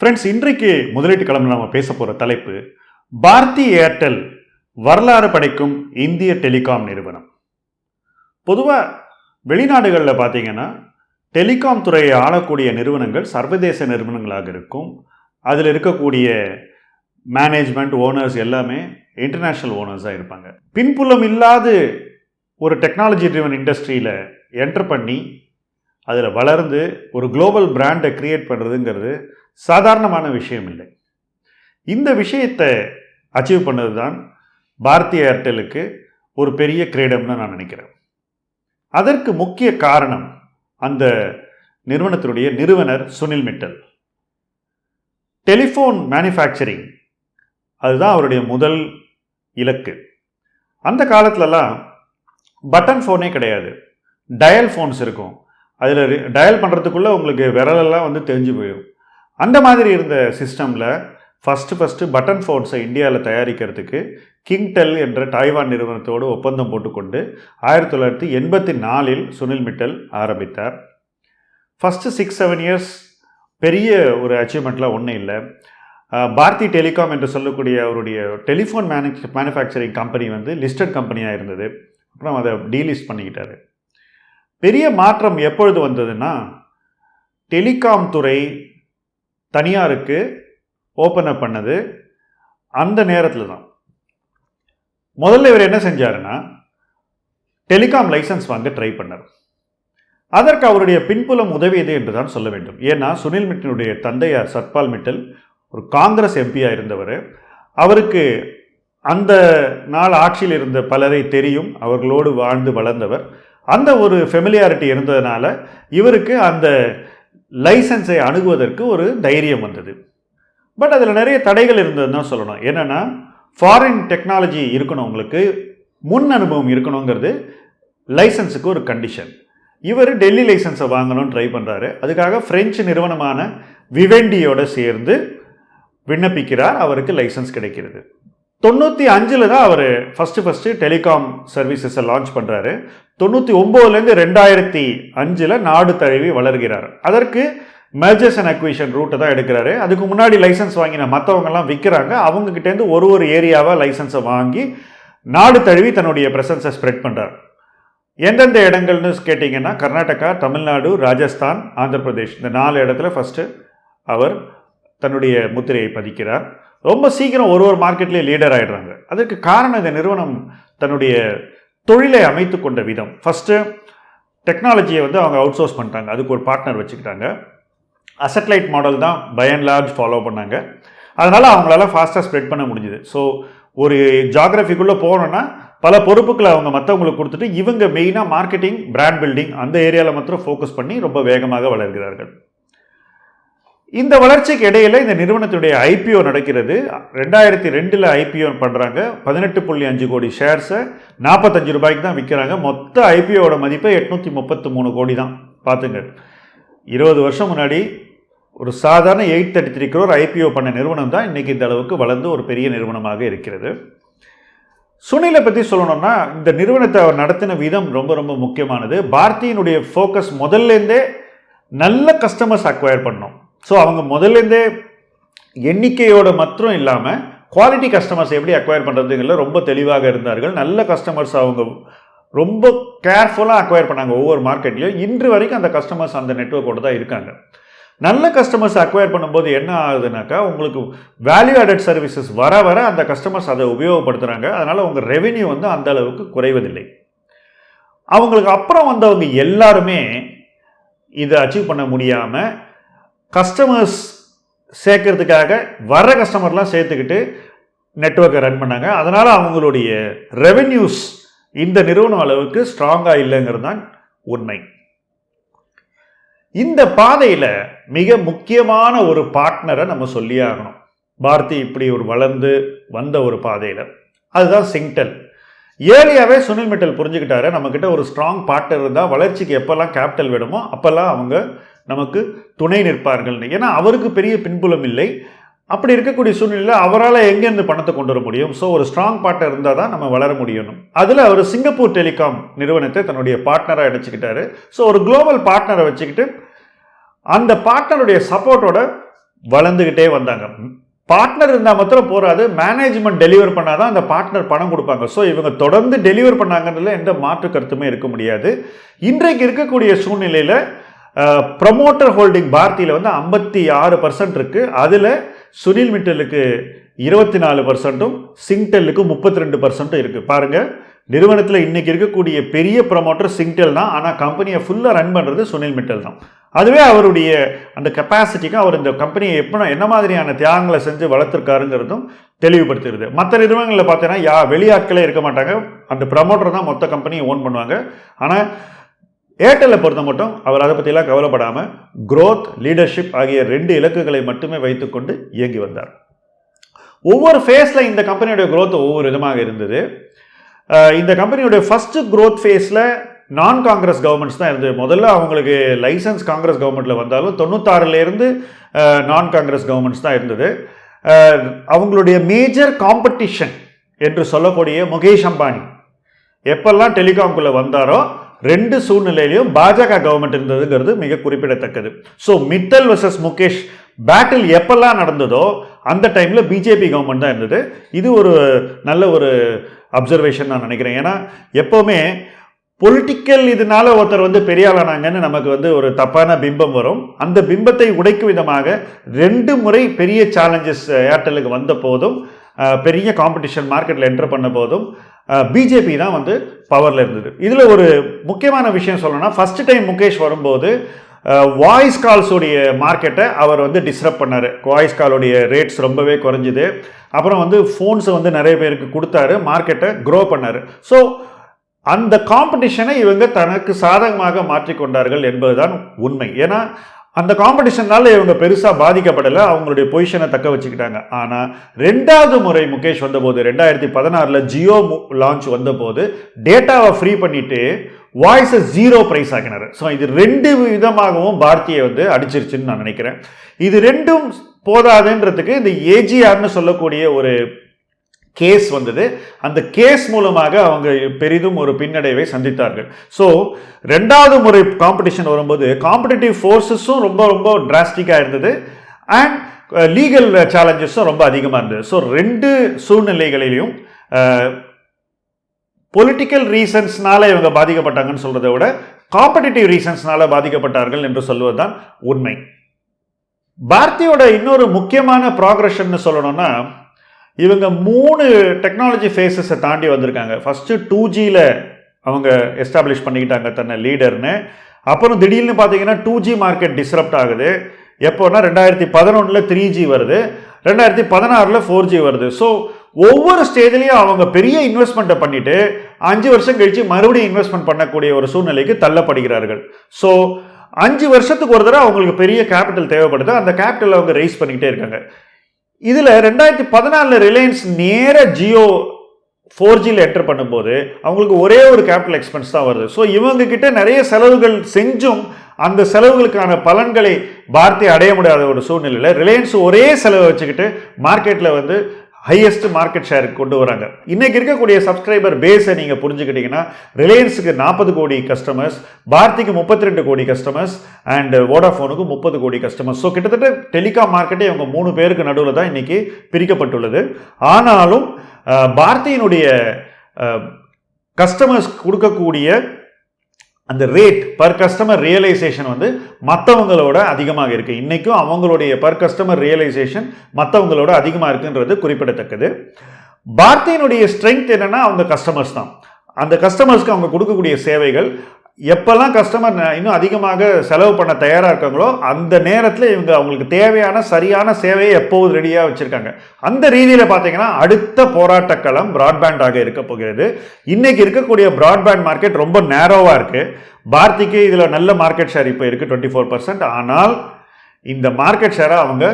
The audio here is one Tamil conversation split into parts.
ஃப்ரெண்ட்ஸ் இன்றைக்கு முதலீட்டு கிழமை நம்ம பேச போகிற தலைப்பு பாரதி ஏர்டெல் வரலாறு படைக்கும் இந்திய டெலிகாம் நிறுவனம். பொதுவாக வெளிநாடுகளில் பார்த்தீங்கன்னா டெலிகாம் துறையை ஆளக்கூடிய நிறுவனங்கள் சர்வதேச நிறுவனங்களாக இருக்கும். அதில் இருக்கக்கூடிய மேனேஜ்மெண்ட் ஓனர்ஸ் எல்லாமே இன்டர்நேஷ்னல் ஓனர்ஸாக இருப்பாங்க. பின்புலம் இல்லாது ஒரு டெக்னாலஜி ட்ரிவன் இண்டஸ்ட்ரியில் என்டர் பண்ணி அதில் வளர்ந்து ஒரு குளோபல் பிராண்டை க்ரியேட் பண்ணுறதுங்கிறது சாதாரணமான விஷயம் இல்லை. இந்த விஷயத்தை அச்சீவ் பண்ணது தான் பாரதிய ஏர்டெலுக்கு ஒரு பெரிய கிரீடம்னு நான் நினைக்கிறேன். அதற்கு முக்கிய காரணம் அந்த நிறுவனத்தினுடைய நிறுவனர் சுனில் மிட்டல். டெலிஃபோன் மேனுஃபேக்சரிங் அதுதான் அவருடைய முதல் இலக்கு. அந்த காலத்துலலாம் பட்டன் ஃபோனே கிடையாது. டயல் ஃபோன்ஸ் இருக்கும். அதில் டயல் பண்ணுறதுக்குள்ளே உங்களுக்கு விரலெல்லாம் வந்து தெரிஞ்சு போயிடும் அந்த மாதிரி இருந்த சிஸ்டமில் ஃபஸ்ட்டு ஃபஸ்ட்டு பட்டன் ஃபோன்ஸை இந்தியாவில் தயாரிக்கிறதுக்கு கிங்டெல் என்ற டாய்வான் நிறுவனத்தோடு ஒப்பந்தம் போட்டுக்கொண்டு ஆயிரத்தி தொள்ளாயிரத்தி எண்பத்தி நாலில் சுனில் மிட்டல் ஆரம்பித்தார். ஃபஸ்ட்டு சிக்ஸ் செவன் இயர்ஸ் பெரிய ஒரு அச்சீவ்மெண்ட்லாம் ஒன்றும் இல்லை. பாரதி டெலிகாம் என்று சொல்லக்கூடிய அவருடைய டெலிஃபோன் மேனு மேனுஃபேக்சரிங் கம்பெனி வந்து லிஸ்டட் கம்பெனியாக இருந்தது. அப்புறம் அதை டீலிஸ்ட் பண்ணிக்கிட்டாரு. பெரிய மாற்றம் எப்பொழுது வந்ததுன்னா டெலிகாம் துறை தனியாருக்கு ஓப்பன் அப் பண்ணது அந்த நேரத்தில் தான். முதல்ல இவர் என்ன செஞ்சாருன்னா டெலிகாம் லைசன்ஸ் வாங்க ட்ரை பண்ணார். அதற்கு அவருடைய பின்புலம் உதவியது என்று தான் சொல்ல வேண்டும். ஏன்னா சுனில் மிட்டனுடைய தந்தையார் சத்பால் மிட்டல் ஒரு காங்கிரஸ் எம்பியாக இருந்தவர். அவருக்கு அந்த நாள் ஆட்சியில் இருந்த பலரை தெரியும் அவர்களோடு வாழ்ந்து வளர்ந்தவர். அந்த ஒரு ஃபெமிலியாரிட்டி இருந்ததுனால இவருக்கு அந்த லைசன்ஸை அணுகுவதற்கு ஒரு தைரியம் வந்தது. பட் அதில் நிறைய தடைகள் இருந்ததுன்னு தான் சொல்லணும். என்னென்னா ஃபாரின் டெக்னாலஜி இருக்கணும் உங்களுக்கு முன் அனுபவம் இருக்கணுங்கிறது லைசன்ஸுக்கு ஒரு கண்டிஷன் இவர் டெல்லி லைசன்ஸை வாங்கணும்னு ட்ரை பண்ணுறாரு அதுக்காக ஃப்ரெஞ்சு நிறுவனமான விவெண்டியோடு சேர்ந்து விண்ணப்பிக்கிறார். அவருக்கு லைசன்ஸ் கிடைக்கிறது. தொண்ணூற்றி அஞ்சில் தான் அவர் ஃபஸ்ட்டு ஃபஸ்ட்டு டெலிகாம் சர்வீசஸை லான்ச் பண்ணுறாரு தொண்ணூற்றி ஒம்போதுலேருந்து ரெண்டாயிரத்தி அஞ்சில் நாடு தழுவி வளர்கிறார். அதற்கு மெர்ஜர்ஸ் அண்ட் அக்விஷன் ரூட்டை தான் எடுக்கிறாரு. அதுக்கு முன்னாடி லைசன்ஸ் வாங்கின மற்றவங்கெல்லாம் விற்கிறாங்க அவங்கக்கிட்டேருந்து ஒரு ஒரு ஏரியாவாக லைசன்ஸை வாங்கி நாடு தழுவி தன்னுடைய ப்ரெசன்ஸை ஸ்ப்ரெட் பண்ணுறார் எந்தெந்த இடங்கள்னு கேட்டிங்கன்னா கர்நாடகா தமிழ்நாடு ராஜஸ்தான் ஆந்திர பிரதேஷ் இந்த நாலு இடத்துல ஃபஸ்ட்டு அவர் தன்னுடைய முத்திரையை பதிக்கிறார். ரொம்ப சீக்கிரம் ஒரு ஒரு மார்க்கெட்லேயே லீடர் ஆகிடுறாங்க அதற்கு காரணம் இந்த நிறுவனம் தன்னுடைய தொழிலை அமைத்து கொண்ட விதம். ஃபஸ்ட்டு டெக்னாலஜியை வந்து அவங்க அவுட் சோர்ஸ் பண்ணிட்டாங்க. அதுக்கு ஒரு பார்ட்னர் வச்சுக்கிட்டாங்க. அசட்லைட் மாடல் தான் பை அண்ட் லார்ஜ் ஃபாலோ பண்ணாங்க. அதனால் அவங்களால ஃபாஸ்ட்டாக ஸ்ப்ரெட் பண்ண முடிஞ்சுது. ஸோ ஒரு ஜாகிரஃபிக்குள்ளே போனோன்னா பல பொறுப்புகளை அவங்க மற்றவங்களுக்கு கொடுத்துட்டு இவங்க மெயினாக மார்க்கெட்டிங் பிராண்ட் பில்டிங் அந்த ஏரியாவில் மாத்திரம் ஃபோக்கஸ் பண்ணி ரொம்ப வேகமாக வளர்கிறார்கள். இந்த வளர்ச்சிக்கு இடையில் இந்த நிறுவனத்துடைய ஐபிஓ நடக்கிறது. ரெண்டாயிரத்தி ரெண்டில் ஐபிஓ பண்ணுறாங்க பதினெட்டு புள்ளி அஞ்சு கோடி ஷேர்ஸை நாற்பத்தஞ்சு ரூபாய்க்கு தான் விற்கிறாங்க மொத்த ஐபிஓட மதிப்பை எட்நூற்றி முப்பத்து மூணு கோடி தான். பார்த்துங்க. இருபது வருஷம் முன்னாடி ஒரு சாதாரண eight thirty three crore IPO பண்ண நிறுவனம் தான் இன்றைக்கி இந்த அளவுக்கு வளர்ந்து ஒரு பெரிய நிறுவனமாக இருக்கிறது. சுனிலை பற்றி சொல்லணும்னா இந்த நிறுவனத்தை அவர் நடத்தின விதம் ரொம்ப ரொம்ப முக்கியமானது. பாரதியினுடைய ஃபோக்கஸ் முதல்லேருந்தே நல்ல கஸ்டமர்ஸ் அக்வயர் பண்ணோம் ஸோ அவங்க முதல்லேருந்தே எண்ணிக்கையோட மாத்திரம் இல்லாமல் குவாலிட்டி கஸ்டமர்ஸ் எப்படி அக்வயர் பண்ணுறதுங்கிறது ரொம்ப தெளிவாக இருந்தார்கள். நல்ல கஸ்டமர்ஸ் அவங்க ரொம்ப கேர்ஃபுல்லாக அக்வயர் பண்ணாங்க ஒவ்வொரு மார்க்கெட்லேயும் இன்று வரைக்கும் அந்த கஸ்டமர்ஸ் அந்த நெட்ஒர்க்கோடு தான் இருக்காங்க. நல்ல கஸ்டமர்ஸ் அக்வயர் பண்ணும்போது என்ன ஆகுதுனாக்கா உங்களுக்கு வேல்யூ ஆடட் சர்வீசஸ் வர வர அந்த கஸ்டமர்ஸ் அதை உபயோகப்படுத்துகிறாங்க அதனால் உங்கள் ரெவென்யூ வந்து அந்த அளவுக்கு குறைவதில்லை. அவங்களுக்கு அப்புறம் வந்தவங்க எல்லாருமே இதை அச்சீவ் பண்ண முடியாமல் கஸ்டமர்ஸ் சேர்க்கறதுக்காக வர கஸ்டமர்லாம் சேர்த்துக்கிட்டு நெட்ஒர்க்கை ரன் பண்ணாங்க. அதனால் அவங்களுடைய ரெவென்யூஸ் இந்த நிறுவனம் அளவுக்கு ஸ்ட்ராங்காக இல்லைங்கிறது தான் உண்மை. இந்த பாதையில் மிக முக்கியமான ஒரு பார்ட்னரை நம்ம சொல்லி ஆகணும். பாரதி இப்படி ஒரு வளர்ந்து வந்த ஒரு பாதையில். அதுதான் சிங்டெல் ஏர்லியாகவே சுனில் மிட்டல் புரிஞ்சுக்கிட்டாரு. நம்மக்கிட்ட ஒரு ஸ்ட்ராங் பார்ட்னர் இருந்தால் வளர்ச்சிக்கு எப்போல்லாம் கேபிட்டல் வேணுமோ அப்போல்லாம் அவங்க நமக்கு துணை நிற்பார்கள்னு ஏன்னா அவருக்கு பெரிய பின்புலம் இல்லை. அப்படி இருக்கக்கூடிய சூழ்நிலையில் அவரால் எங்கேருந்து பணத்தை கொண்டு வர முடியும்? ஸோ ஒரு ஸ்ட்ராங் பார்ட்னர் இருந்தால் தான் நம்ம வளர முடியணும் அதில் அவர் சிங்கப்பூர் டெலிகாம் நிறுவனத்தை தன்னுடைய பார்ட்னராக அடைச்சிக்கிட்டாரு ஸோ ஒரு குளோபல் பார்ட்னரை வச்சுக்கிட்டு அந்த பார்ட்னருடைய சப்போர்ட்டோட வளர்ந்துக்கிட்டே வந்தாங்க. பார்ட்னர் இருந்தால் மாத்திரம் போகாது மேனேஜ்மெண்ட் டெலிவர் பண்ணால் தான் அந்த பார்ட்னர் பணம் கொடுப்பாங்க. ஸோ இவங்க தொடர்ந்து டெலிவர் பண்ணாங்கன்றதுல எந்த மாற்று கருத்துமே இருக்க முடியாது. இன்றைக்கு இருக்கக்கூடிய சூழ்நிலையில் ப்ரமோட்டர் ஹோல்டிங் பாரதியில் வந்து ஐம்பத்தி ஆறு பர்சன்ட் இருக்குது அதில் சுனில் மிட்டலுக்கு இருபத்தி நாலு பர்சன்ட்டும் சிங்டெல்லுக்கு முப்பத்தி ரெண்டு பர்சன்ட்டும் இருக்குது பாருங்கள் நிறுவனத்தில் இன்றைக்கி இருக்கக்கூடிய பெரிய ப்ரமோட்டர் சிங்டெல் தான். ஆனால் கம்பெனியை ஃபுல்லாக ரன் பண்ணுறது சுனில் மிட்டல் தான். அதுவே அவருடைய அந்த கெப்பாசிட்டிக்கும் அவர் இந்த கம்பெனியை எப்போ என்ன மாதிரியான தியாகங்களை செஞ்சு வளர்த்துருக்காருங்கிறதும் தெளிவுபடுத்துறது மற்ற நிறுவனங்களில் பார்த்தீங்கன்னா யா வெளியாட்களே இருக்க மாட்டாங்க. அந்த ப்ரமோட்டர் தான் மொத்த கம்பெனியை ஓன் பண்ணுவாங்க. ஆனால் ஏர்டெல்லை பொறுத்த மட்டும் அவர் அதை பற்றிலாம் கவலைப்படாமல் க்ரோத் லீடர்ஷிப் ஆகிய ரெண்டு இலக்குகளை மட்டுமே வைத்துக்கொண்டு இயங்கி வந்தார். ஒவ்வொரு ஃபேஸில் இந்த கம்பெனியுடைய க்ரோத் ஒவ்வொரு விதமாக இருந்தது. இந்த கம்பெனியுடைய ஃபஸ்ட்டு க்ரோத் ஃபேஸில் நான் காங்கிரஸ் கவர்மெண்ட்ஸ் தான் இருந்தது. முதல்ல அவங்களுக்கு லைசன்ஸ் காங்கிரஸ் கவர்மெண்ட்டில் வந்தாலும் தொண்ணூத்தாறுலேருந்து நான் காங்கிரஸ் கவர்மெண்ட்ஸ் தான் இருந்தது. அவங்களுடைய மேஜர் காம்படிஷன் என்று சொல்லக்கூடிய முகேஷ் அம்பானி எப்பெல்லாம் டெலிகாம்குள்ளே வந்தாரோ ரெண்டு சூழ்நிலையிலையும் பாஜக கவர்மெண்ட் இருந்ததுங்கிறது மிக குறிப்பிடத்தக்கது. So Mittal versus Mukesh battle எப்பெல்லாம் நடந்ததோ அந்த டைமில் பிஜேபி கவர்மெண்ட் தான் இருந்தது. இது ஒரு நல்ல ஒரு அப்சர்வேஷன் நான் நினைக்கிறேன். ஏன்னா எப்போவுமே பொலிட்டிக்கல் இதனால ஒருத்தர் வந்து பெரியாளானாங்கன்னு நமக்கு வந்து ஒரு தப்பான பிம்பம் வரும். அந்த பிம்பத்தை உடைக்கும் விதமாக ரெண்டு முறை பெரிய சேலஞ்சஸ் ஏர்டெல்லுக்கு uh, வந்த போதும் uh, பெரிய காம்படிஷன் மார்க்கெட்டில் என்டர் பண்ண போதும் பிஜேபி தான் வந்து பவரில் இருந்தது. இதில் ஒரு முக்கியமான விஷயம் சொல்லணும்னா ஃபஸ்ட்டு டைம் முகேஷ் வரும்போது வாய்ஸ் கால்ஸோடைய மார்க்கெட்டை அவர் வந்து டிஸ்டர்ப் பண்ணார். வாய்ஸ் காலோடைய ரேட்ஸ் ரொம்பவே குறைஞ்சிது. அப்புறம் வந்து ஃபோன்ஸை வந்து நிறைய பேருக்கு கொடுத்தாரு. மார்க்கெட்டை க்ரோ பண்ணார். ஸோ அந்த காம்படிஷனை இவங்க தனக்கு சாதகமாக மாற்றிக்கொண்டார்கள் என்பதுதான் உண்மை. ஏன்னா அந்த காம்படிஷனால இவங்க பெருசாக பாதிக்கப்படலை. அவங்களுடைய பொசிஷனை தக்க வச்சுக்கிட்டாங்க. ஆனால் ரெண்டாவது முறை முகேஷ் வந்தபோது ரெண்டாயிரத்தி பதினாறில் ஜியோ லான்ச் வந்தபோது டேட்டாவை ஃப்ரீ பண்ணிவிட்டு வாய்ஸை ஜீரோ ப்ரைஸ் ஆக்கினார். ஸோ இது ரெண்டு விதமாகவும் பாரதியை வந்து அடிச்சிருச்சுன்னு நான் நினைக்கிறேன். இது ரெண்டும் போதாதுன்றதுக்கு இந்த ஏஜிஆர்னு சொல்லக்கூடிய ஒரு கேஸ் வந்தது. அந்த கேஸ் மூலமாக அவங்க பெரிதும் ஒரு பின்னடைவை சந்தித்தார்கள். ஸோ ரெண்டாவது முறை காம்படிஷன் வரும்போது காம்படிட்டிவ் ஃபோர்ஸஸும் ரொம்ப ரொம்ப டிராஸ்டிக்காக இருந்தது. அண்ட் லீகல் சேலஞ்சஸும் ரொம்ப அதிகமாக இருந்தது. ஸோ ரெண்டு சூழ்நிலைகளிலையும் பொலிட்டிக்கல் uh, ரீசன்ஸ்னால இவங்க பாதிக்கப்பட்டாங்கன்னு சொல்கிறத விட காம்படிட்டிவ் ரீசன்ஸ்னால பாதிக்கப்பட்டார்கள் என்று சொல்வது தான் உண்மை. பாரதியோட இன்னொரு முக்கியமான ப்ராக்ரஷன் சொல்லணும்னா இவங்க மூணு டெக்னாலஜி ஃபேஸஸை தாண்டி வந்திருக்காங்க. ஃபஸ்ட்டு டூ ஜியில் அவங்க எஸ்டாப்ளிஷ் பண்ணிக்கிட்டாங்க தன்னை லீடர்னு அப்புறம் திடீர்னு பார்த்தீங்கன்னா டூ ஜி மார்க்கெட் டிஸ்ரப்ட் ஆகுது. எப்போனா ரெண்டாயிரத்தி பதினொன்றில் த்ரீ ஜி வருது. ரெண்டாயிரத்தி பதினாறில் ஃபோர் ஜி வருது. ஸோ ஒவ்வொரு ஸ்டேஜ்லேயும் அவங்க பெரிய இன்வெஸ்ட்மெண்ட்டை பண்ணிவிட்டு அஞ்சு வருஷம் கழித்து மறுபடியும் இன்வெஸ்ட்மெண்ட் பண்ணக்கூடிய ஒரு சூழ்நிலைக்கு தள்ளப்படுகிறார்கள். ஸோ அஞ்சு வருஷத்துக்கு ஒரு தடவை அவங்களுக்கு பெரிய கேபிட்டல் தேவைப்படுது. அந்த கேபிட்டல் அவங்க ரைஸ் பண்ணிக்கிட்டே இருக்காங்க. இதில் ரெண்டாயிரத்தி பதினாலில் ரிலையன்ஸ் நேராக ஜியோ ஃபோர் ஜியில் என்டர் பண்ணும்போது அவங்களுக்கு ஒரே ஒரு கேபிட்டல் எக்ஸ்பென்ஸ் தான் வருது. ஸோ இவங்கக்கிட்ட நிறைய செலவுகள் செஞ்சும் அந்த செலவுகளுக்கான பலன்களை பாரதி அடைய முடியாத ஒரு சூழ்நிலையில் ரிலையன்ஸ் ஒரே செலவை வச்சுக்கிட்டு மார்க்கெட்டில் வந்து ஹையஸ்ட் மார்க்கெட் ஷேருக்கு கொண்டு வராங்க. இன்றைக்கி இருக்கக்கூடிய சப்ஸ்கிரைபர் பேஸை நீங்கள் புரிஞ்சுக்கிட்டிங்கன்னா ரிலையன்ஸுக்கு நாற்பது கோடி கஸ்டமர்ஸ் பாரதிக்கு முப்பத்தி ரெண்டு கோடி கஸ்டமர்ஸ் அண்ட் வோடாஃபோனுக்கு முப்பது கோடி கஸ்டமர்ஸ் ஸோ கிட்டத்தட்ட டெலிகாம் மார்க்கெட்டே இவங்க மூணு பேருக்கு நடுவில் தான் இன்றைக்கி பிரிக்கப்பட்டுள்ளது. ஆனாலும் பாரதியினுடைய கஸ்டமர்ஸ் கொடுக்கக்கூடிய அந்த ரேட் பர் கஸ்டமர் ரியலைசேஷன் வந்து மற்றவங்களோட அதிகமாக இருக்குது இன்றைக்கும் அவங்களுடைய பர் கஸ்டமர் ரியலைசேஷன் மற்றவங்களோட அதிகமாக இருக்குன்றது குறிப்பிடத்தக்கது. பாரதியினுடைய ஸ்ட்ரென்த் என்னென்னா அவங்க கஸ்டமர்ஸ் தான். அந்த கஸ்டமர்ஸ்க்கு அவங்க கொடுக்கக்கூடிய சேவைகள் எப்போல்லாம் கஸ்டமர் இன்னும் அதிகமாக செலவு பண்ண தயாராக இருக்காங்களோ அந்த நேரத்தில் இவங்க அவங்களுக்கு தேவையான சரியான சேவையை எப்போது ரெடியாக வச்சுருக்காங்க. அந்த ரீதியில் பார்த்தீங்கன்னா அடுத்த போராட்டக்களம் ப்ராட்பேண்டாக இருக்க போகிறது. இன்றைக்கி இருக்கக்கூடிய ப்ராட்பேண்ட் மார்க்கெட் ரொம்ப நேரோவாக இருக்குது பாரதிக்கு இதில் நல்ல மார்க்கெட் ஷேர் இப்போ இருக்குது டுவெண்ட்டி ஃபோர் பர்சன்ட் ஆனால் இந்த மார்க்கெட் ஷேரை அவங்க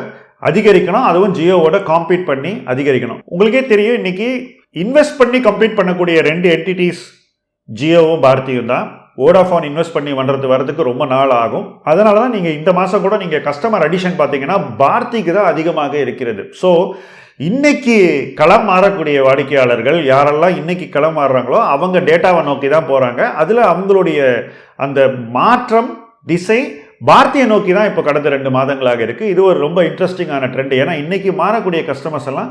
அதிகரிக்கணும். அதுவும் ஜியோவோட காம்பீட் பண்ணி அதிகரிக்கணும். உங்களுக்கே தெரியும் இன்றைக்கி இன்வெஸ்ட் பண்ணி கம்ப்ளீட் பண்ணக்கூடிய ரெண்டு என்டிட்டிஸ் ஜியோவும் பாரதியும் தான். ஓடாஃபோன் இன்வெஸ்ட் பண்ணி பண்ணுறது வரதுக்கு ரொம்ப நாள் ஆகும். அதனால தான் நீங்கள் இந்த மாதம் கூட நீங்கள் கஸ்டமர் அடிஷன் பார்த்தீங்கன்னா பார்த்திக்கு தான் அதிகமாக இருக்கிறது. ஸோ இன்னைக்கு களம் மாறக்கூடிய வாடிக்கையாளர்கள் யாரெல்லாம் இன்னைக்கு களம் மாறுறாங்களோ அவங்க டேட்டாவை நோக்கி தான் போகிறாங்க அதில் அவங்களுடைய அந்த மாற்றம் திசை பாரதியை நோக்கி தான் இப்போ கடந்த ரெண்டு மாதங்களாக இருக்குது இது ஒரு ரொம்ப இன்ட்ரெஸ்டிங்கான ட்ரெண்ட் ஏன்னா இன்றைக்கி மாறக்கூடிய கஸ்டமர்ஸ் எல்லாம்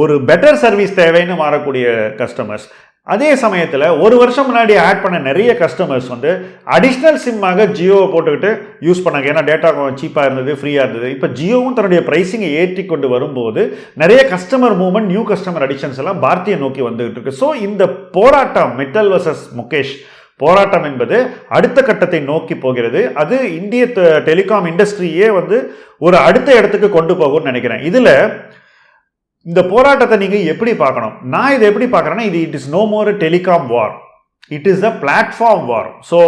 ஒரு பெட்டர் சர்வீஸ் தேவைன்னு மாறக்கூடிய கஸ்டமர்ஸ் அதே சமயத்தில் ஒரு வருஷம் முன்னாடி ஆட் பண்ண நிறைய கஸ்டமர்ஸ் வந்து அடிஷ்னல் சிம்மாக ஜியோவை போட்டுக்கிட்டு யூஸ் பண்ணாங்க. ஏன்னா டேட்டா சீப்பாக இருந்தது ஃப்ரீயாக இருந்தது. இப்போ ஜியோவும் தன்னுடைய ப்ரைஸிங்கை ஏற்றி கொண்டு வரும்போது நிறைய customer movement new customer additions எல்லாம் பாரதியை நோக்கி வந்துகிட்டு இருக்கு. ஸோ இந்த போராட்டம் மிட்டல் வர்சஸ் முகேஷ் போராட்டம் என்பது அடுத்த கட்டத்தை நோக்கி போகிறது. அது இந்திய டெலிகாம் இண்டஸ்ட்ரியே வந்து ஒரு அடுத்த இடத்துக்கு கொண்டு போகும்னு நினைக்கிறேன். இதில் இந்த போராட்டத்தை நீங்கள் எப்படி பார்க்கணும்? நான் இதை எப்படி பார்க்குறேன்னா இது it is no more telecom war it is a platform war so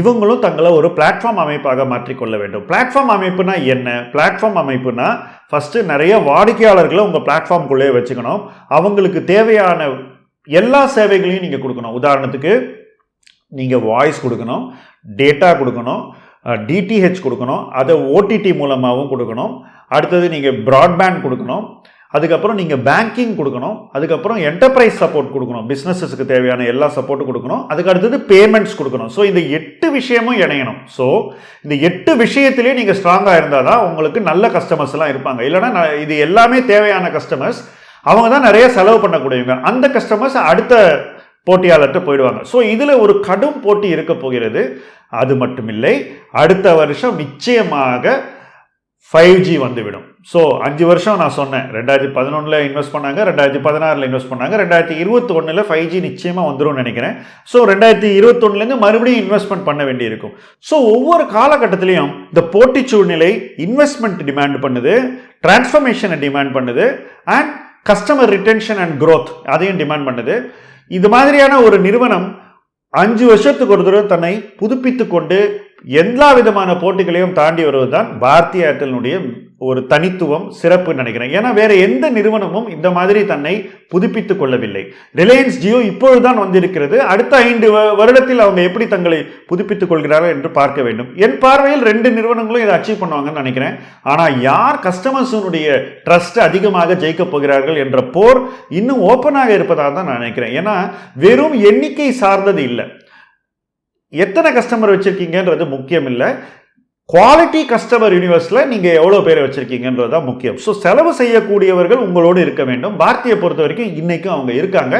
இவங்களும் தங்களை ஒரு பிளாட்ஃபார்ம் அமைப்பாக மாற்றிக்கொள்ள வேண்டும். பிளாட்ஃபார்ம் அமைப்புனா என்ன? பிளாட்ஃபார்ம் அமைப்புனா ஃபஸ்ட்டு நிறைய வாடிக்கையாளர்களை உங்கள் பிளாட்ஃபார்ம்குள்ளே வச்சுக்கணும். அவங்களுக்கு தேவையான எல்லா சேவைகளையும் நீங்கள் கொடுக்கணும். உதாரணத்துக்கு நீங்கள் வாய்ஸ் கொடுக்கணும் டேட்டா கொடுக்கணும் டிடிஹெச் கொடுக்கணும் அதை ஓடிடி மூலமாகவும் கொடுக்கணும். அடுத்தது நீங்கள் ப்ராட்பேண்ட் கொடுக்கணும். அதுக்கப்புறம் நீங்கள் பேங்கிங் கொடுக்கணும். அதுக்கப்புறம் என்டர்பிரைஸ் சப்போர்ட் கொடுக்கணும். பிஸ்னஸஸுக்கு தேவையான எல்லா சப்போர்ட்டும் கொடுக்கணும். அதுக்கு அடுத்தது பேமெண்ட்ஸ் கொடுக்கணும். ஸோ இந்த எட்டு விஷயமும் இணையணும். ஸோ இந்த எட்டு விஷயத்திலேயே நீங்கள் ஸ்ட்ராங்காக இருந்தால் தான் உங்களுக்கு நல்ல கஸ்டமர்ஸ் எல்லாம் இருப்பாங்க. இல்லைனா இது எல்லாமே தேவையான கஸ்டமர்ஸ் அவங்க தான் நிறைய செலவு பண்ணக்கூடியவங்க. அந்த கஸ்டமர்ஸ் அடுத்த போட்டியாளர்கிட்ட போயிடுவாங்க. ஸோ இதில் ஒரு கடும் போட்டி இருக்க போகிறது. அது மட்டுமில்லை அடுத்த வருஷம் நிச்சயமாக ஃபைவ் ஜி வந்துவிடும். ஸோ அஞ்சு வருஷம் நான் சொன்னேன். ரெண்டாயிரத்தி பதினொன்றில் இன்வெஸ்ட் பண்ணாங்க ரெண்டாயிரத்தி பதினாறில் இன்வெஸ்ட் பண்ணாங்க ரெண்டாயிரத்தி இருபத்தி ஒன்றில் ஃபைவ் ஜி நிச்சயமாக வந்துடும் நினைக்கிறேன். ஸோ ரெண்டாயிரத்தி இருபத்தொன்னுலேருந்து மறுபடியும் இன்வெஸ்ட்மெண்ட் பண்ண வேண்டியிருக்கும். ஸோ ஒவ்வொரு காலகட்டத்திலையும் இந்த போட்டி சூழ்நிலை இன்வெஸ்ட்மெண்ட் டிமாண்ட் பண்ணுது டிரான்ஸ்ஃபர்மேஷனை டிமாண்ட் பண்ணுது and customer retention and growth அதையும் டிமாண்ட் பண்ணுது. இது மாதிரியான ஒரு நிறுவனம் அஞ்சு வருஷத்துக்கு ஒரு தடவை தன்னை புதுப்பித்து கொண்டு எல்லா விதமான போட்டிகளையும் தாண்டி வருவதுதான் பாரதி ஏர்டெல்னுடைய ஒரு தனித்துவம் சிறப்பு நினைக்கிறேன். ஏன்னா வேற எந்த நிறுவனமும் இந்த மாதிரி தன்னை புதுப்பித்துக் கொள்ளவில்லை. ரிலையன்ஸ் ஜியோ இப்பொழுதுதான் வந்திருக்கிறது. அடுத்த ஐந்து வருடத்தில் அவங்க எப்படி தங்களை புதுப்பித்துக் கொள்கிறார்கள் என்று பார்க்க வேண்டும். என் பார்வையில் ரெண்டு நிறுவனங்களும் இதை அச்சீவ் பண்ணுவாங்கன்னு நினைக்கிறேன். ஆனால் யார் கஸ்டமர்ஸினுடைய ட்ரஸ்ட் அதிகமாக ஜெயிக்கப் போகிறார்கள் என்ற போர் இன்னும் ஓப்பனாக இருப்பதாக தான் நான் நினைக்கிறேன். ஏன்னா வெறும் எண்ணிக்கை சார்ந்தது இல்லை. எத்தனை கஸ்டமர் வச்சுருக்கீங்கன்றது முக்கியம் இல்லை குவாலிட்டி கஸ்டமர் யூனிவர்ஸில் நீங்கள் எவ்வளோ பேரை வச்சுருக்கீங்கன்றது தான் முக்கியம். ஸோ செலவு செய்யக்கூடியவர்கள் உங்களோடு இருக்க வேண்டும். பாரதியை பொறுத்த வரைக்கும் இன்றைக்கும் அவங்க இருக்காங்க.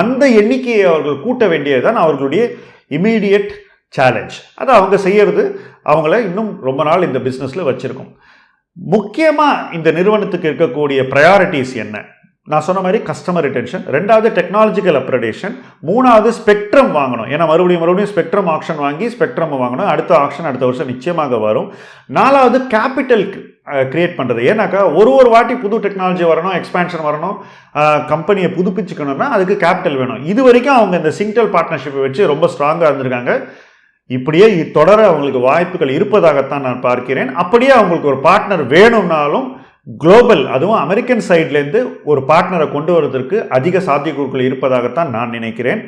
அந்த எண்ணிக்கையை அவர்கள் கூட்ட வேண்டியது தான் அவர்களுடைய இமீடியட் சேலஞ்ச் அதை அவங்க செய்கிறது அவங்கள இன்னும் ரொம்ப நாள் இந்த பிஸ்னஸில் வச்சுருக்கோம். முக்கியமாக இந்த நிறுவனத்துக்கு இருக்கக்கூடிய ப்ரையாரிட்டிஸ் என்ன? நான் சொன்ன மாதிரி கஸ்டமர் ரிட்டென்ஷன் ரெண்டாவது டெக்னாலஜிக்கல் அப்ரடேஷன் மூணாவது ஸ்பெக்ட்ரம் வாங்கணும். ஏன்னா மறுபடியும் மறுபடியும் ஸ்பெக்ட்ரம் ஆக்ஷன் வாங்கி ஸ்பெக்ட்ரம் வாங்கணும். அடுத்த ஆக்ஷன் அடுத்த வருஷம் நிச்சயமாக வரும். நாலாவது கேபிட்டல் கிரியேட் பண்ணுறது ஏன்னாக்கா ஒரு ஒரு வாட்டி புது டெக்னாலஜி வரணும் எக்ஸ்பேன்ஷன் வரணும் கம்பெனியை புதுப்பிச்சுக்கணும்னா அதுக்கு கேபிட்டல் வேணும். இது வரைக்கும் அவங்க இந்த சிங்டல் பார்ட்னர்ஷிப்பை வச்சு ரொம்ப ஸ்ட்ராங்காக இருந்திருக்காங்க. இப்படியே தொடர அவங்களுக்கு வாய்ப்புகள் இருப்பதாகத்தான் நான் பார்க்கிறேன். அப்படியே அவங்களுக்கு ஒரு பார்ட்னர் வேணும்னாலும் குளோபல் அதுவும் அமெரிக்கன் சைட்லேருந்து ஒரு பார்ட்னரை கொண்டு வருவதற்கு அதிக சாத்தியக்கூறுகள் இருப்பதாகத்தான் நான் நினைக்கிறேன்.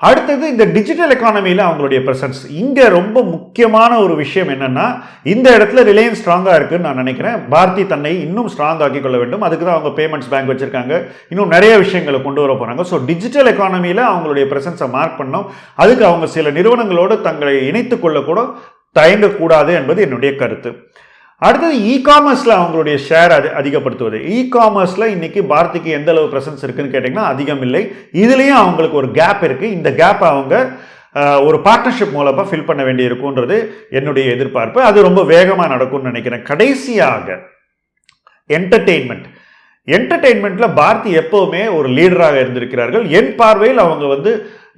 அடுத்தது இந்த டிஜிட்டல் எக்கானமியில் அவங்களுடைய ப்ரெசன்ஸ் இங்கே ரொம்ப முக்கியமான ஒரு விஷயம் என்னென்னா இந்த இடத்துல ரிலையன்ஸ் ஸ்ட்ராங்காக இருக்குன்னு நான் நினைக்கிறேன். பாரதி தன்னை இன்னும் ஸ்ட்ராங் ஆக்கி கொள்ள வேண்டும். அதுக்கு தான் அவங்க பேமெண்ட்ஸ் பேங்க் வச்சுருக்காங்க. இன்னும் நிறைய விஷயங்களை கொண்டு வர போகிறாங்க ஸோ டிஜிட்டல் எக்கானமியில் அவங்களுடைய ப்ரெசன்ஸை மார்க் பண்ணோம். அதுக்கு அவங்க சில நிறுவனங்களோடு தங்களை இணைத்து கொள்ளக்கூட தயங்கக்கூடாது என்பது என்னுடைய கருத்து. அடுத்தது இ காமர்ஸில் அவங்களுடைய ஷேர் அது அதிகப்படுத்துவது. இ காமர்ஸில் இன்றைக்கி பாரதிக்கு எந்த அளவு ப்ரெசன்ஸ் இருக்குதுன்னு கேட்டிங்கன்னா அதிகம் இல்லை. இதுலேயும் அவங்களுக்கு ஒரு கேப் இருக்குது இந்த கேப்பை அவங்க ஒரு பார்ட்னர்ஷிப் மூலமாக ஃபில் பண்ண வேண்டி இருக்குன்றது என்னுடைய எதிர்பார்ப்பு. அது ரொம்ப வேகமாக நடக்கும்னு நினைக்கிறேன். கடைசியாக என்டர்டெயின்மெண்ட் என்டர்டெயின்மெண்ட்டில் பாரதி எப்போவுமே ஒரு லீடராக இருந்திருக்கிறார்கள். என் பார்வையில் அவங்க வந்து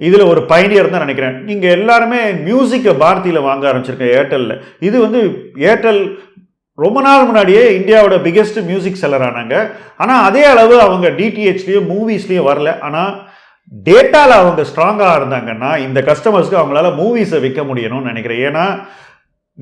இதில் ஒரு பயணியர் தான் நினைக்கிறேன். நீங்கள் எல்லாருமே மியூசிக்கை பாரதியில் வாங்க ஆரம்பிச்சிருக்கேன் ஏர்டெல்லில் இது வந்து ஏர்டெல் ரொம்ப நாள் முன்னாடியே இந்தியாவோட பிக்கெஸ்ட் மியூசிக் செல்லர் ஆனாங்க. ஆனால் அதே அளவு அவங்க டிடிஹெச்லேயும் மூவிஸ்லேயும் வரல. ஆனால் டேட்டாவில் அவங்க ஸ்ட்ராங்காக இருந்தாங்கன்னா இந்த கஸ்டமர்ஸ்க்கு அவங்களால மூவிஸை விற்க முடியணும்னு நினைக்கிறேன். ஏன்னா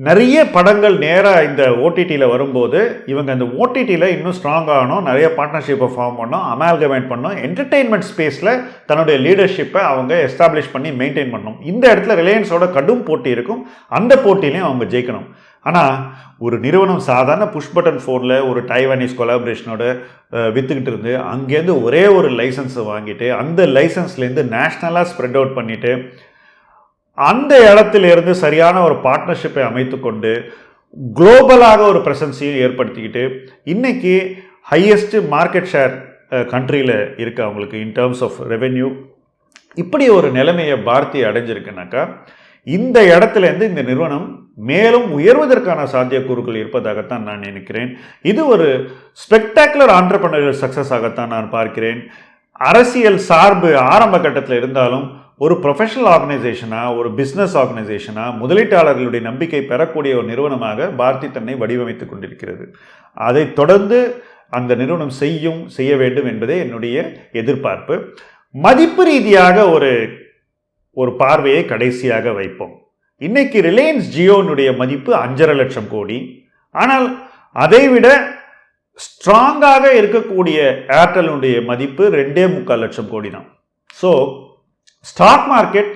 நிறைய படங்கள் நேராக இந்த ஓடிடியில் வரும்போது இவங்க இந்த ஓடிடியில் இன்னும் ஸ்ட்ராங் ஆகணும். நிறைய பார்ட்னர்ஷிப்பை ஃபார்ம் பண்ணோம் அமால்கமேட் பண்ணோம் என்டர்டெயின்மெண்ட் ஸ்பேஸில் தன்னுடைய லீடர்ஷிப்பை அவங்க எஸ்டாப்ளிஷ் பண்ணி மெயின்டைன் பண்ணணும். இந்த இடத்துல ரிலையன்ஸோட கடும் போட்டி இருக்கும். அந்த போட்டிலையும் அவங்க ஜெயிக்கணும். ஆனால் ஒரு நிறுவனம் சாதாரண புஷ் பட்டன் ஃபோனில் ஒரு டைவானிஸ் கொலாபரேஷனோட விற்றுக்கிட்டு இருந்து அங்கேருந்து ஒரே ஒரு லைசன்ஸை வாங்கிட்டு அந்த லைசன்ஸ்லேருந்து நேஷ்னலாக ஸ்ப்ரெட் அவுட் பண்ணிவிட்டு அந்த இடத்துலேருந்து சரியான ஒரு பார்ட்னர்ஷிப்பை அமைத்துக்கொண்டு குளோபலாக ஒரு ப்ரெசன்ஸையும் ஏற்படுத்திக்கிட்டு இன்றைக்கி ஹையஸ்ட்டு மார்க்கெட் ஷேர் கண்ட்ரியில் இருக்குது அவங்களுக்கு இன் டேர்ம்ஸ் ஆஃப் ரெவென்யூ இப்படி ஒரு நிலைமையை பாரதி அடைஞ்சிருக்குனாக்கா இந்த இடத்துலேருந்து இந்த நிறுவனம் மேலும் உயர்வதற்கான சாத்தியக்கூறுகள் இருப்பதாகத்தான் நான் நினைக்கிறேன். இது ஒரு ஸ்பெக்டாகுலர் ஆண்டர்பனர்கள் சக்ஸஸ் ஆகத்தான் நான் பார்க்கிறேன். அரசியல் சார்பு ஆரம்ப கட்டத்தில் இருந்தாலும் ஒரு ப்ரொஃபஷனல் ஆர்கனைசேஷனாக ஒரு பிஸ்னஸ் ஆர்கனைசேஷனாக முதலீட்டாளர்களுடைய நம்பிக்கை பெறக்கூடிய ஒரு நிறுவனமாக பாரதி தன்னை வடிவமைத்துக் கொண்டிருக்கிறது. அதை தொடர்ந்து அந்த நிறுவனம் செய்யும் செய்ய வேண்டும் என்பதே என்னுடைய எதிர்பார்ப்பு. மதிப்பு ரீதியாக ஒரு ஒரு பார்வையை கடைசியாக வைப்போம். இன்னைக்கு ரிலையன்ஸ் ஜியோனுடைய மதிப்பு அஞ்சரை லட்சம் கோடி. ஆனால் அதைவிட ஸ்ட்ராங்காக இருக்கக்கூடிய ஏர்டெலுடைய மதிப்பு ரெண்டே முக்கால் லட்சம் கோடி தான். ஸோ ஸ்டாக் மார்க்கெட்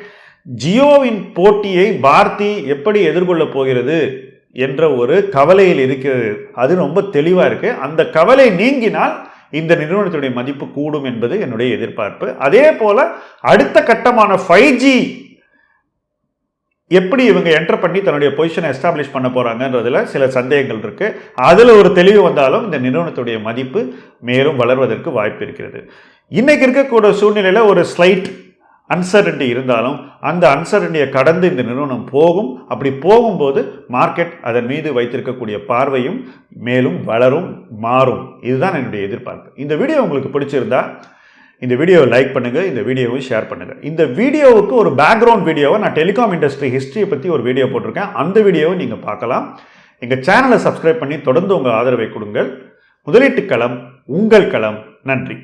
ஜியோவின் போட்டியை பாரதி எப்படி எதிர்கொள்ளப் போகிறது என்ற ஒரு கவலையில் இருக்கிறது. அது ரொம்ப தெளிவாக இருக்குது அந்த கவலை நீங்கினால் இந்த நிறுவனத்துடைய மதிப்பு கூடும் என்பது என்னுடைய எதிர்பார்ப்பு. அதே போல் அடுத்த கட்டமான ஃபைவ் ஜி எப்படி இவங்க என்டர் பண்ணி தன்னுடைய பொசிஷனை எஸ்டாப்ளிஷ் பண்ண போகிறாங்கன்றதில் சில சந்தேகங்கள் இருக்குது அதில் ஒரு தெளிவு வந்தாலும் இந்த நிறுவனத்துடைய மதிப்பு மேலும் வளர்வதற்கு வாய்ப்பு இருக்கிறது. இன்றைக்கி இருக்கக்கூடிய சூழ்நிலையில் ஒரு ஸ்லைட் அன்சர்டன்டி இருந்தாலும் அந்த அன்சர்டன்டியை கடந்து இந்த நிறுவனம் போகும். அப்படி போகும்போது மார்க்கெட் அதன் மீது வைத்திருக்கக்கூடிய பார்வையும் மேலும் வளரும் மாறும். இதுதான் என்னுடைய எதிர்பார்ப்பு. இந்த வீடியோ உங்களுக்கு பிடிச்சிருந்தா இந்த வீடியோவை லைக் பண்ணுங்கள் இந்த வீடியோவை ஷேர் பண்ணுங்கள் இந்த வீடியோவுக்கு ஒரு பேக்ரவுண்ட் வீடியோவை நான் டெலிகாம் இண்டஸ்ட்ரி ஹிஸ்ட்ரியை பற்றி ஒரு வீடியோ போட்டிருக்கேன். அந்த வீடியோவை நீங்கள் பார்க்கலாம். எங்கள் சேனலை சப்ஸ்கிரைப் பண்ணி தொடர்ந்து உங்கள் ஆதரவை கொடுங்கள். முதலீட்டு களம் உங்கள் களம். நன்றி.